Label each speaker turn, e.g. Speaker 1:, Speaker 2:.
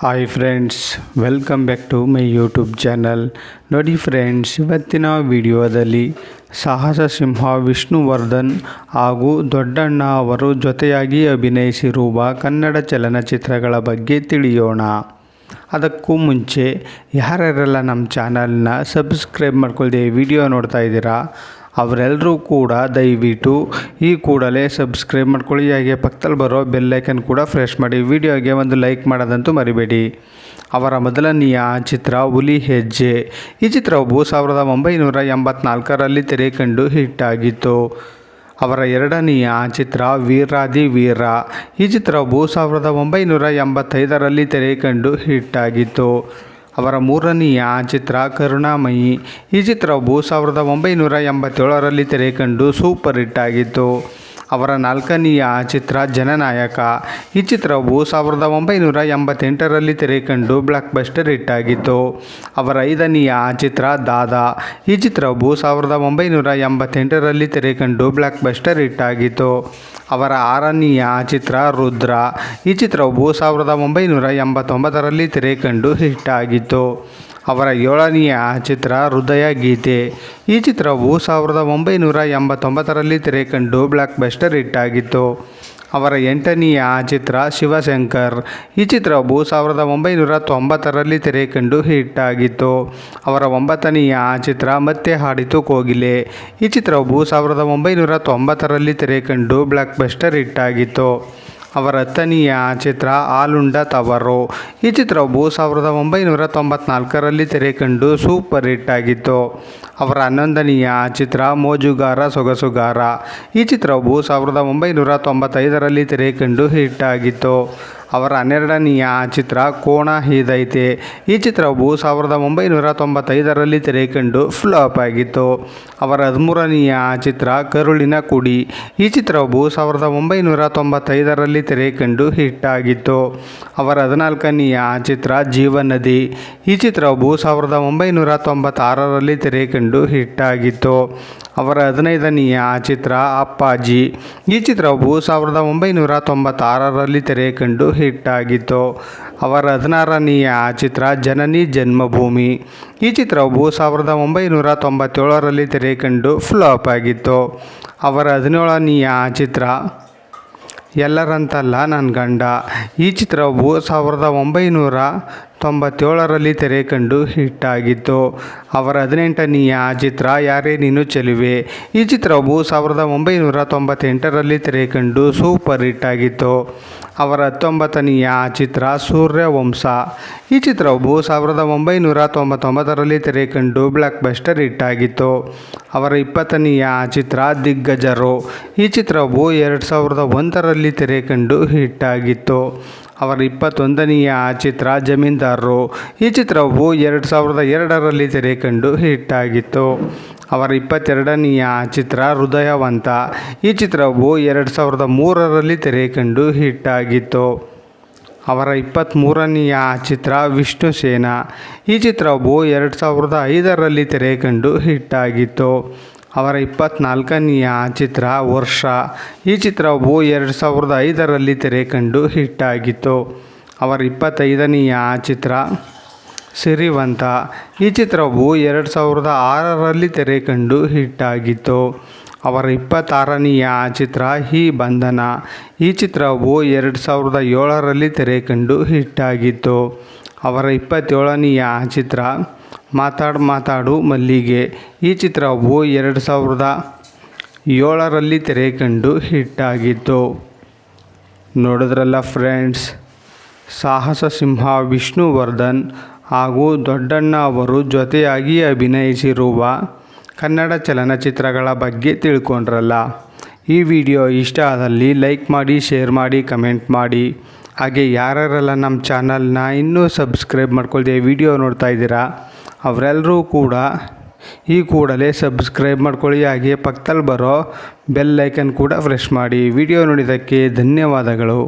Speaker 1: Hi friends welcome back to my YouTube channel ನೋಡಿ friends ಇವತ್ತಿನ ವಿಡಿಯೋದಲ್ಲಿ ಸಾಹಸ ಸಿಂಹ ವಿಷ್ಣುವರ್ಧನ್ ಹಾಗೂ ದೊಡ್ಡಣ್ಣ ಅವರು ಜೊತೆಯಾಗಿ ಅಭಿನಯಿಸಿರುವ ಕನ್ನಡ ಚಲನಚಿತ್ರಗಳ ಬಗ್ಗೆ ತಿಳಿಯೋಣ. ಅದಕ್ಕೂ ಮುಂಚೆ ಯಾರ್ಯಾರೆಲ್ಲ ನಮ್ಮ ಚಾನಲ್ನ ಸಬ್ಸ್ಕ್ರೈಬ್ ಮಾಡ್ಕೊಳ್ದೆ ವಿಡಿಯೋ ನೋಡ್ತಾ ಇದ್ದೀರಾ ಅವರೆಲ್ಲರೂ ಕೂಡ ದಯವಿಟ್ಟು ಈ ಕೂಡಲೇ ಸಬ್ಸ್ಕ್ರೈಬ್ ಮಾಡ್ಕೊಳ್ಳಿ. ಹಾಗೆ ಪಕ್ಕದಲ್ಲಿ ಬರೋ ಬೆಲ್ಲೈಕನ್ ಕೂಡ ಫ್ರೆಶ್ ಮಾಡಿ. ವಿಡಿಯೋಗೆ ಒಂದು ಲೈಕ್ ಮಾಡೋದಂತೂ ಮರಿಬೇಡಿ. ಅವರ ಮೊದಲನೆಯ ಚಿತ್ರ ಹುಲಿ ಹೆಜ್ಜೆ. ಈ ಚಿತ್ರವು ಸಾವಿರದ ಒಂಬೈನೂರ ಎಂಬತ್ನಾಲ್ಕರಲ್ಲಿ ತೆರೆ ಕಂಡು ಹಿಟ್ಟಾಗಿತ್ತು ಅವರ ಎರಡನೆಯ ಚಿತ್ರ ವೀರಾದಿ ವೀರ. ಈ ಚಿತ್ರವು ಸಾವಿರದ ಒಂಬೈನೂರ ಎಂಬತ್ತೈದರಲ್ಲಿ ತೆರೆ ಕಂಡು ಹಿಟ್ಟಾಗಿತ್ತು ಅವರ ಮೂರನೆಯ ಚಿತ್ರ ಕರುಣಾಮಯಿ. ಈ ಚಿತ್ರವು ಸಾವಿರದ ಒಂಬೈನೂರ ಎಂಬತ್ತೇಳರಲ್ಲಿ ತೆರೆ ಕಂಡು ಸೂಪರ್ ಹಿಟ್ ಆಗಿತ್ತು. ಅವರ ನಾಲ್ಕನೆಯ ಚಿತ್ರ ಜನನಾಯಕ. ಈ ಚಿತ್ರವು ಸಾವಿರದ ಒಂಬೈನೂರ ಎಂಬತ್ತೆಂಟರಲ್ಲಿ ತೆರೆ ಕಂಡು ಬ್ಲಾಕ್ ಬಸ್ಟರ್ ಹಿಟ್ ಆಗಿತ್ತು ಅವರ ಐದನೆಯ ಚಿತ್ರ ದಾದಾ. ಈ ಚಿತ್ರವು ಸಾವಿರದ ಒಂಬೈನೂರ ಎಂಬತ್ತೆಂಟರಲ್ಲಿ ತೆರೆ ಕಂಡು ಬ್ಲಾಕ್ ಬಸ್ಟರ್ ಹಿಟ್ ಆಗಿತ್ತು ಅವರ ಆರನೆಯ ಚಿತ್ರ ರುದ್ರ. ಈ ಚಿತ್ರವು ಸಾವಿರದ ಒಂಬೈನೂರ ಎಂಬತ್ತೊಂಬತ್ತರಲ್ಲಿ ತೆರೆ ಕಂಡು ಹಿಟ್ ಆಗಿತ್ತು ಅವರ ಏಳನೆಯ ಚಿತ್ರ ಹೃದಯ ಗೀತೆ. ಈ ಚಿತ್ರವು ಸಾವಿರದ ಒಂಬೈನೂರ ಎಂಬತ್ತೊಂಬತ್ತರಲ್ಲಿ ತೆರೆ ಕಂಡು ಬ್ಲಾಕ್ ಬಸ್ಟರ್ ಹಿಟ್ ಆಗಿತ್ತು. ಅವರ ಎಂಟನೆಯ ಚಿತ್ರ ಶಿವಶಂಕರ್. ಈ ಚಿತ್ರವು ಸಾವಿರದ ಒಂಬೈನೂರ ತೊಂಬತ್ತರಲ್ಲಿ ತೆರೆ ಕಂಡು ಹಿಟ್ ಆಗಿತ್ತು. ಅವರ ಒಂಬತ್ತನೆಯ ಚಿತ್ರ ಮತ್ತೆ ಹಾಡಿತು ಕೋಗಿಲೆ. ಈ ಚಿತ್ರವು ಸಾವಿರದ ಒಂಬೈನೂರ ತೊಂಬತ್ತರಲ್ಲಿ ತೆರೆ ಕಂಡು ಬ್ಲಾಕ್ ಬಸ್ಟರ್ ಹಿಟ್ ಆಗಿತ್ತು. ಅವರ ತನಿಯ ಚಿತ್ರ ಆಲುಂಡ ತವರು. ಈ ಚಿತ್ರವು ಸಾವಿರದ ಒಂಬೈನೂರ ತೊಂಬತ್ನಾಲ್ಕರಲ್ಲಿ ತೆರೆ ಕಂಡು ಸೂಪರ್ ಹಿಟ್ ಆಗಿತ್ತು. ಅವರ ಹನ್ನೊಂದನೆಯ ಚಿತ್ರ ಮೋಜುಗಾರ ಸೊಗಸುಗಾರ. ಈ ಚಿತ್ರವು ಸಾವಿರದ ಒಂಬೈನೂರ ತೊಂಬತ್ತೈದರಲ್ಲಿ ತೆರೆ ಕಂಡು ಹಿಟ್ ಆಗಿತ್ತು. ಅವರ ಹನ್ನೆರಡನೆಯ ಚಿತ್ರ ಕೋಣ ಹೀದೈತೆ. ಈ ಚಿತ್ರವು ಸಾವಿರದ ಒಂಬೈನೂರ ತೊಂಬತ್ತೈದರಲ್ಲಿ ತೆರೆಕಂಡು ಫ್ಲಾಪ್ ಆಗಿತ್ತು. ಅವರ ಹದಿಮೂರನೆಯ ಚಿತ್ರ ಕರುಳಿನ ಕುಡಿ. ಈ ಚಿತ್ರವು ಸಾವಿರದ ಒಂಬೈನೂರ ತೊಂಬತ್ತೈದರಲ್ಲಿ ತೆರೆಕಂಡು ಹಿಟ್ ಆಗಿತ್ತು. ಅವರ ಹದಿನಾಲ್ಕನೆಯ ಚಿತ್ರ ಜೀವನದಿ. ಈ ಚಿತ್ರವು ಸಾವಿರದ ಒಂಬೈನೂರ ತೊಂಬತ್ತಾರರಲ್ಲಿ ತೆರೆಕಂಡು ಹಿಟ್ ಆಗಿತ್ತು. ಅವರ ಹದಿನೈದನೆಯ ಚಿತ್ರ ಅಪ್ಪಾಜಿ. ಈ ಚಿತ್ರವು ಸಾವಿರದ ಒಂಬೈನೂರ ತೊಂಬತ್ತಾರರಲ್ಲಿ ತೆರೆ ಕಂಡು ಹಿಟ್ ಆಗಿತ್ತು ಅವರ ಹದಿನಾರನೆಯ ಚಿತ್ರ ಜನನಿ ಜನ್ಮಭೂಮಿ. ಈ ಚಿತ್ರವು ಸಾವಿರದ ಒಂಬೈನೂರ ತೊಂಬತ್ತೇಳರಲ್ಲಿ ತೆರೆ ಕಂಡು ಫ್ಲಾಪ್ ಆಗಿತ್ತು. ಅವರ ಹದಿನೇಳನೆಯ ಚಿತ್ರ ಎಲ್ಲರಂತಲ್ಲ ನನ್ನ ಗಂಡ. ಈ ಚಿತ್ರವು ಸಾವಿರದ ಒಂಬೈನೂರ ತೊಂಬತ್ತೇಳರಲ್ಲಿ ತೆರೆ ಕಂಡು ಹಿಟ್ ಆಗಿತ್ತು ಅವರ ಹದಿನೆಂಟನೆಯ ಚಿತ್ರ ಯಾರೇ ನೀನು ಚೆಲುವೆ. ಈ ಚಿತ್ರವು ಸಾವಿರದ ಒಂಬೈನೂರ ತೊಂಬತ್ತೆಂಟರಲ್ಲಿ ತೆರೆ ಕಂಡು ಸೂಪರ್ ಹಿಟ್ ಆಗಿತ್ತು ಅವರ ಹತ್ತೊಂಬತ್ತನೆಯ ಚಿತ್ರ ಸೂರ್ಯವಂಶ. ಈ ಚಿತ್ರವು ಸಾವಿರದ ಒಂಬೈನೂರ ತೊಂಬತ್ತೊಂಬತ್ತರಲ್ಲಿ ತೆರೆ ಕಂಡು ಬ್ಲಾಕ್ ಬಸ್ಟರ್ ಹಿಟ್ ಆಗಿತ್ತು ಅವರ ಇಪ್ಪತ್ತನೆಯ ಚಿತ್ರ ದಿಗ್ಗಜರು. ಈ ಚಿತ್ರವು ಎರಡು ಸಾವಿರದ ಒಂದರಲ್ಲಿ ತೆರೆ ಕಂಡು ಹಿಟ್ ಆಗಿತ್ತು ಅವರ ಇಪ್ಪತ್ತೊಂದನೆಯ ಚಿತ್ರ ಜಮೀನ್ದಾರರು. ಈ ಚಿತ್ರವು ಎರಡು ಸಾವಿರದ ಎರಡರಲ್ಲಿ ತೆರೆ ಕಂಡು ಹಿಟ್ ಆಗಿತ್ತು ಅವರ ಇಪ್ಪತ್ತೆರಡನೆಯ ಚಿತ್ರ ಹೃದಯವಂತ. ಈ ಚಿತ್ರವು ಎರಡು ಸಾವಿರದ ಮೂರರಲ್ಲಿ ತೆರೆ ಕಂಡು ಹಿಟ್ ಆಗಿತ್ತು ಅವರ ಇಪ್ಪತ್ತ್ಮೂರನೆಯ ಚಿತ್ರ ವಿಷ್ಣು ಸೇನಾ. ಈ ಚಿತ್ರವು ಎರಡು ಸಾವಿರದ ಐದರಲ್ಲಿ ತೆರೆ ಕಂಡು ಹಿಟ್ ಆಗಿತ್ತು ಅವರ ಇಪ್ಪತ್ನಾಲ್ಕನೆಯ ಚಿತ್ರ ವರ್ಷ. ಈ ಚಿತ್ರವು ಎರಡು ಸಾವಿರದ ಐದರಲ್ಲಿ ತೆರೆ ಕಂಡು ಹಿಟ್ ಆಗಿತ್ತು. ಅವರ ಇಪ್ಪತ್ತೈದನೆಯ ಚಿತ್ರ ಸಿರಿವಂತ. ಈ ಚಿತ್ರವು ಎರಡು ಸಾವಿರದ ಆರರಲ್ಲಿ ತೆರೆ ಕಂಡು ಹಿಟ್ ಆಗಿತ್ತು. ಅವರ ಇಪ್ಪತ್ತಾರನೆಯ ಚಿತ್ರ ಈ ಬಂಧನ. ಈ ಚಿತ್ರವು ಎರಡು ಸಾವಿರದ ಏಳರಲ್ಲಿ ತೆರೆ ಕಂಡು ಹಿಟ್ ಆಗಿತ್ತು. ಅವರ ಇಪ್ಪತ್ತೇಳನೆಯ ಚಿತ್ರ ಮಾತಾಡು ಮಾತಾಡು ಮಲ್ಲಿಗೆ. ಈ ಚಿತ್ರವು ಎರಡು ಸಾವಿರದ ಏಳರಲ್ಲಿ ತೆರೆ ಕಂಡು ಹಿಟ್ ಆಗಿತ್ತು. ನೋಡಿದ್ರಲ್ಲ ಫ್ರೆಂಡ್ಸ್ ಸಾಹಸ ಸಿಂಹ ವಿಷ್ಣುವರ್ಧನ್ ಹಾಗೂ ದೊಡ್ಡಣ್ಣ ಅವರು ಜೊತೆಯಾಗಿ ಅಭಿನಯಿಸಿರುವ ಕನ್ನಡ ಚಲನಚಿತ್ರಗಳ ಬಗ್ಗೆ ತಿಳ್ಕೊಂಡ್ರಲ್ಲ. ಈ ವಿಡಿಯೋ ಇಷ್ಟ ಆದಲ್ಲಿ ಲೈಕ್ ಮಾಡಿ, ಶೇರ್ ಮಾಡಿ, ಕಮೆಂಟ್ ಮಾಡಿ. ಹಾಗೆ ಯಾರ್ಯಾರೆಲ್ಲ ನಮ್ಮ ಚಾನಲ್ನ ಇನ್ನೂ ಸಬ್ಸ್ಕ್ರೈಬ್ ಮಾಡ್ಕೊಳ್ದೆ ವಿಡಿಯೋ ನೋಡ್ತಾ ಇದ್ದೀರಾ? ಅವರೆಲ್ಲರೂ ಕೂಡ ಈ ಕೂಡಲೇ ಸಬ್ಸ್ಕ್ರೈಬ್ ಮಾಡ್ಕೊಳ್ಳಿ ಹಾಗೆ ಪಕ್ಕದಲ್ಲಿ ಬರೋ ಬೆಲ್ ಐಕನ್ ಕೂಡ ಫ್ರೆಶ್ ಮಾಡಿ. ವಿಡಿಯೋ ನೋಡಿದ್ದಕ್ಕೆ ಧನ್ಯವಾದಗಳು.